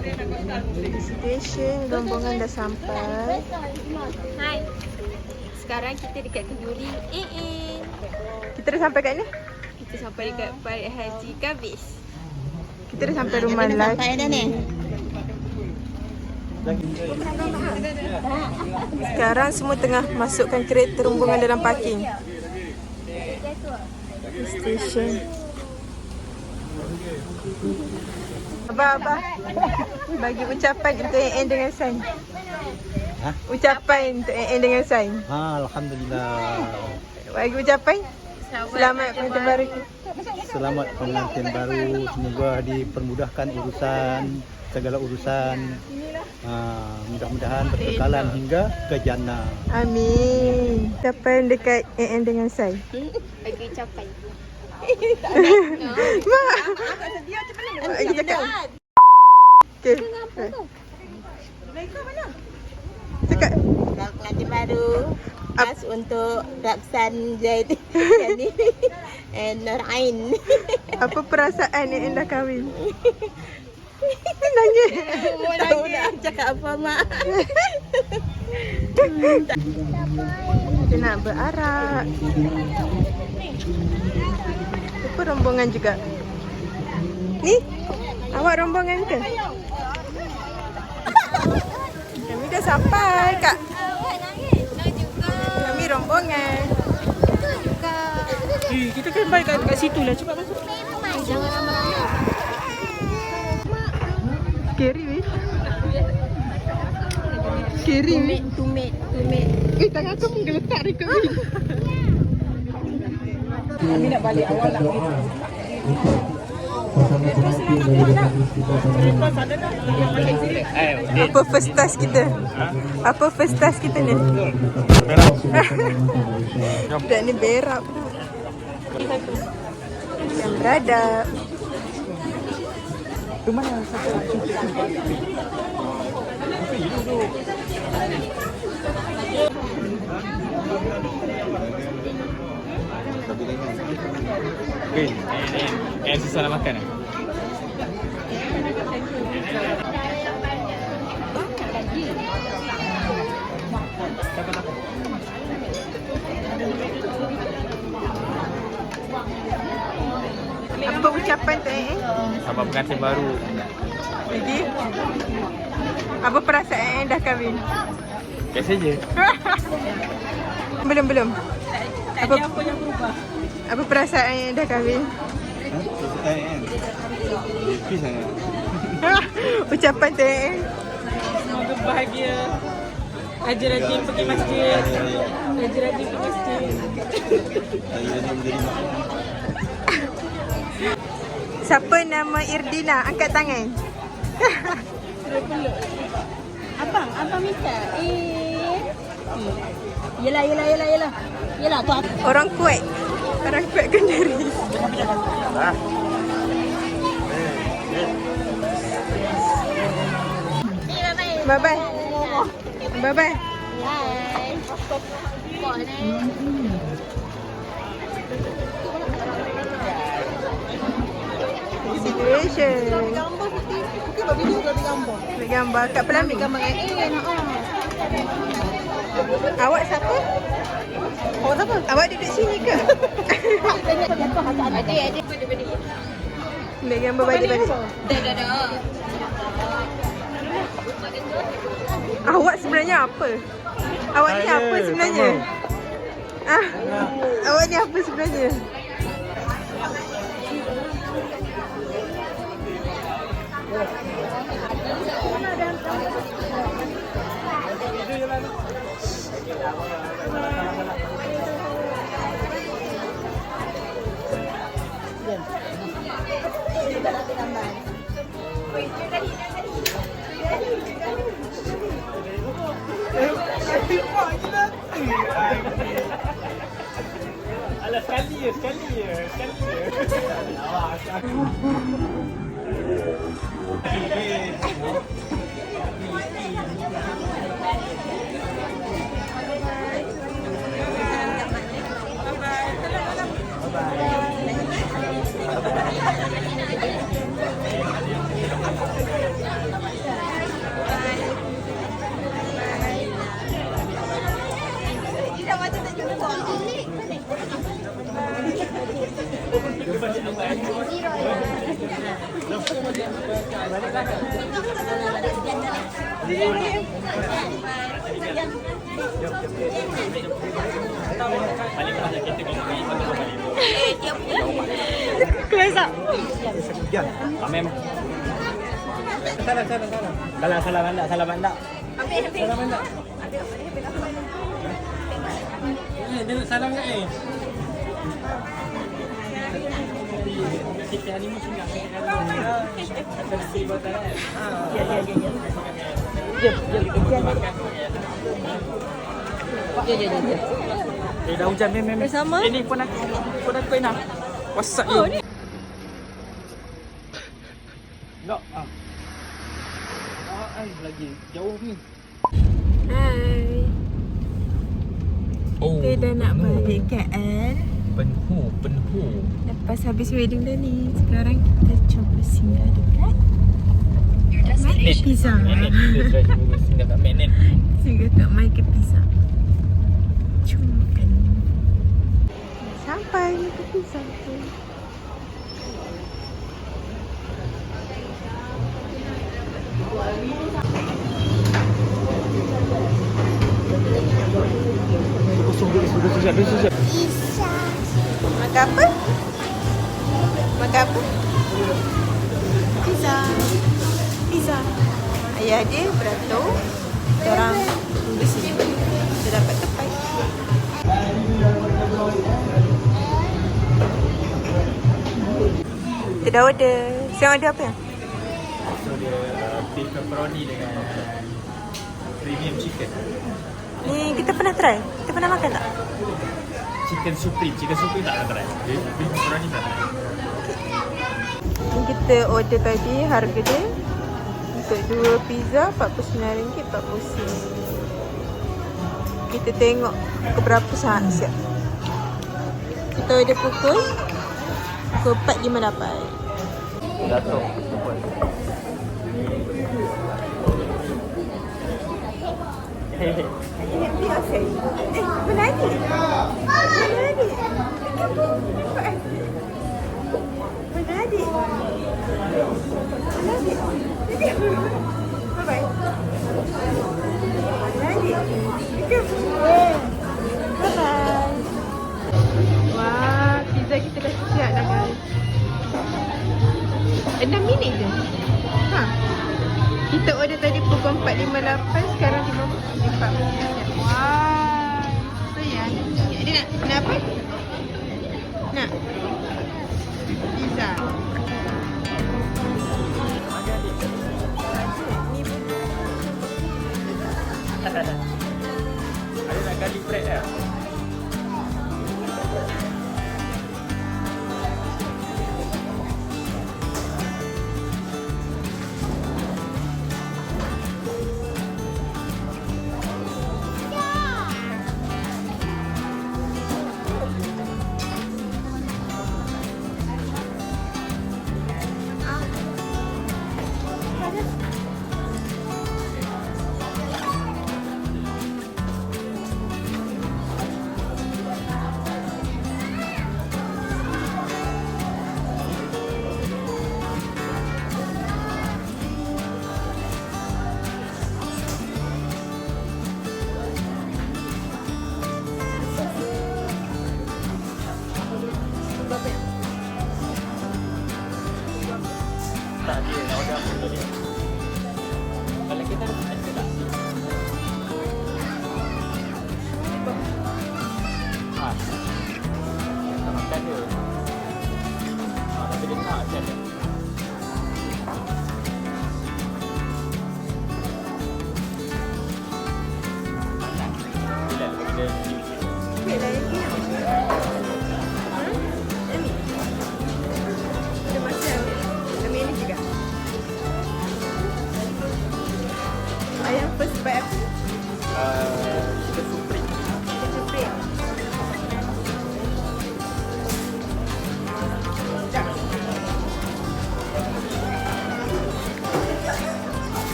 Station rombongan dah sampai. Hai. Sekarang kita dekat Kenduri. Eh eh. Kita dah sampai kat ni? Kita sampai dekat Balik Haji Kabis. Kita dah sampai rumah lagi. dah ni. Sekarang semua tengah masukkan kereta rombongan dalam parking. Station. Abah, Abah. Bagi ucapan untuk EN dengan Sain. Ha? Ucapan untuk EN dengan Sain. Ha, Alhamdulillah. Bagi ucapan. Selamat pengantin baru. Selamat pengantin baru. Semoga dipermudahkan urusan segala urusan. Ha, mudah-mudahan berkekalan hingga ke jannah. Amin. Ucapan dekat EN dengan Sain. Bagi ucapan. Mak. Bagi cakap. Okay. Cakap. Selamat pengantin baru. Khas untuk Rapsan Zaid jadi and Nur Ain. Apa perasaan EN dah kahwin? Nangis. Tahu nak cakap apa mak? Kita nak berarak. Apa rombongan juga? Ni? Awak rombongan ke? Kami dah sampai kak. Kami rombongan. Eh, kita kan baik kat, kat situ lah. Cepat masuk. Scary weh. Scary weh. Tumit, tumit. Eh, tangan aku pun geletak dekat weh. Kami nak balik awal nak pergi. Apa first task kita? Apa first task kita ni? Budak ni berak pula. Yang beradab. Tu mana satu? Okay, ni ni yang susah nak makan eh? Apa ucapan tu eh? Sahabat pengantin baru Lagi? Apa perasaan eh dah kahwin? Biasa je Belum belum. Apa apa yang berubah? Apa perasaan yang dah kahwin? Happy sangat. Ucapan tu eh. Semoga bahagia. Haji rajin pergi masjid. Haji rajin pergi masjid. Siapa nama Irdina? Angkat tangan. Abang, abang minta. Eh. Yelah, yelah, yelah, yelah. Yelah, tu aku. Orang kuat. Orang kuat kendari. Bye bye. Bye bye. Situation. Ambil gambar kat pelamin. Gambar Awak siapa? Awak siapa? Awak duduk sini ke? Ada, ada. Ambil gambar balik-balik. Dah, dah, dah. Awak sebenarnya apa? Awak ni apa sebenarnya? Ah, awak ni apa sebenarnya? Yeah. Salah, salah, salah. Salah, bandak, salah bandak. Eh, dia nak salam kat eh. Kita ni singgah. Ya, ya, ya, ya. Jom, jom, jom. Ya, ya, ya. Eh, dah hujan, mem, mem. Bersama? Eh, ni pun aku, pun aku Ina. WhatsApp oh, you. Tak. Ah. Ah, ai lagi jauh ni. Hai. Oh. Kita dah nak balik KL. Penhu, penhu. Lepas habis wedding dah ni. Sekarang kita cuba singgah dekat Mac Pizza. Singgah kat Mac Singgah kat Michael Pizza. Cuma kan. Sampai Michael Pizza tu. Makan apa? Makan apa? Pizza. Pizza. Ayah dia beratur. Kita orang tunggu sini. Kita dapat tepai. Kita dah order. Sekarang ada apa ya? So dia uh, beef pepperoni dengan premium chicken. Ni kita pernah try. Kita pernah makan tak? Chicken supreme, chicken supreme tak nak try. Beef beef pepperoni tak try. Ni kita order tadi harga dia untuk dua pizza RM49, RM40. Kita tengok pukul berapa saat siap. Kita order pukul pukul 4.58. Datuk. Hehehe. Eh, mana adik? Mana? Nak, nak apa? Nak? Pizza Ada nak garlic bread tak? Tak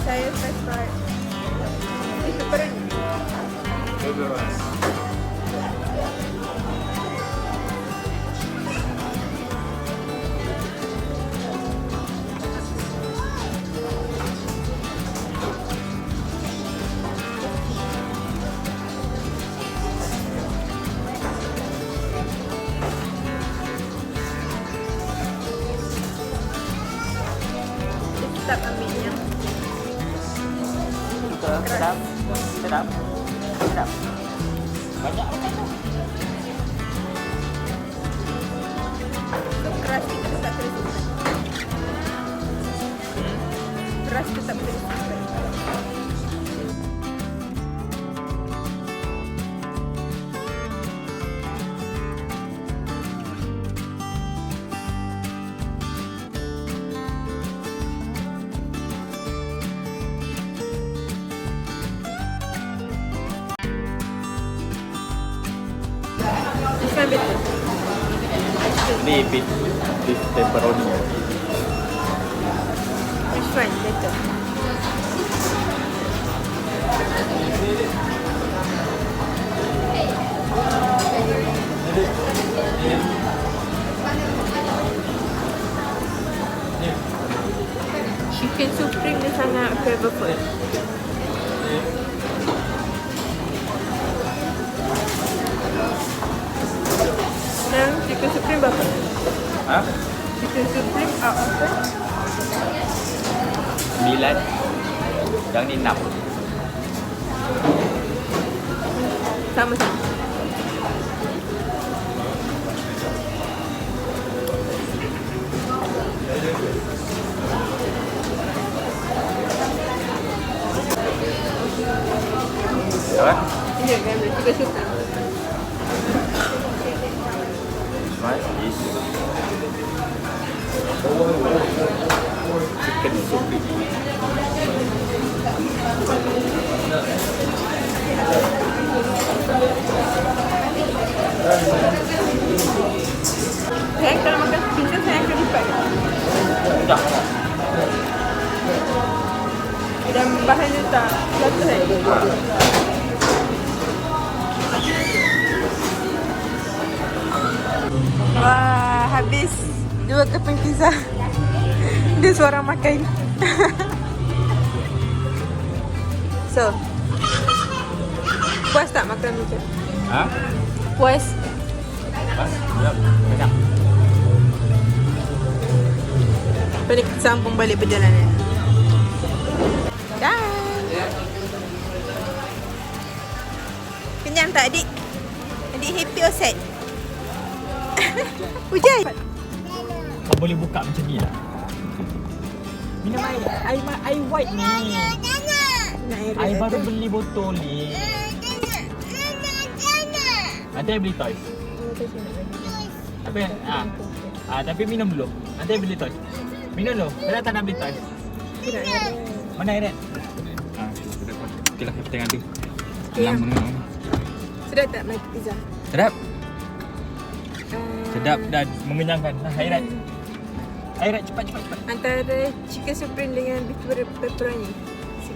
Saya first part. Itu perang. Bebas. Tak ambilnya rice. Sedap. Sedap. Sedap. Banyak makan tu. Keras kita crispy. Keras tetap crispy. Which one better? Ini beef beef pepperoni. Which one better? Chicken supreme dia sangat flavorful. Chicken supreme berapa? Ha? Chicken supreme out of? Sembilan. Yang ni enam. Sama-sama. Apa? Ini kan chicken supreme. Wah, habis dua keping pizza. Dia seorang makan. so, puas tak makan pizza? Ha? Puas. Pas. Sedap. Balik sambung balik perjalanan. Dah. Kenyang tak adik? Adik happy or sad? Hujan. Kau boleh buka macam ni lah. Minum air. Air, ma- air white ni. Air Air baru beli botol ni. Nanti beli toys. Tapi, ah, ah, tapi minum dulu. Nanti beli toys. Minum dulu. Saya tak nak beli toys. Air. Mana air red? Ah, okey lah. Kita tengok nanti. Okay. Lama. Sedap tak makan pizza? Sedap. Uh, Sedap dan mengenyangkan. Nah, air red. Air red cepat cepat cepat. Antara chicken supreme dengan beef pepper- pepperoni.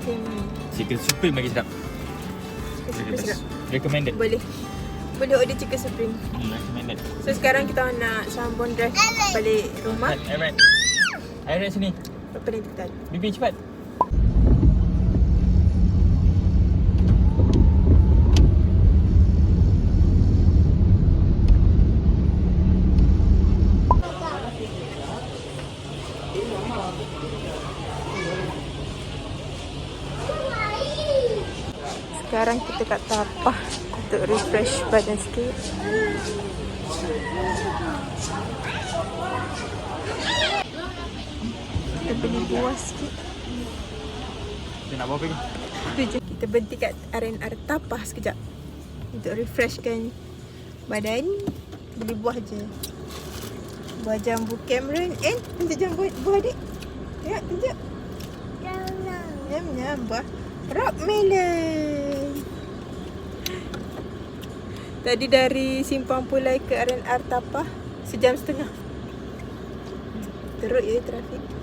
Mana? Chicken supreme lagi sedap. Chicken supreme sedap. Recommended. Boleh. Boleh order chicken supreme. Hmm, recommended. So sekarang kita nak sambung drive balik rumah. Air red sini. Apa nanti kita Bibi cepat. Sekarang kita kat tapah untuk refresh badan sikit. Kita beli buah sikit. Kita nak bawa pergi. Itu je. Kita berhenti kat R&R tapah sekejap. Untuk refreshkan badan. Beli buah je. Buah jambu Cameron. Eh, tunjuk jambu buah adik. Tengok, tunjuk. Nyam-nyam buah rock melon. Tadi dari Simpang Pulai ke R&R Tapah sejam setengah. Teruk ya trafik.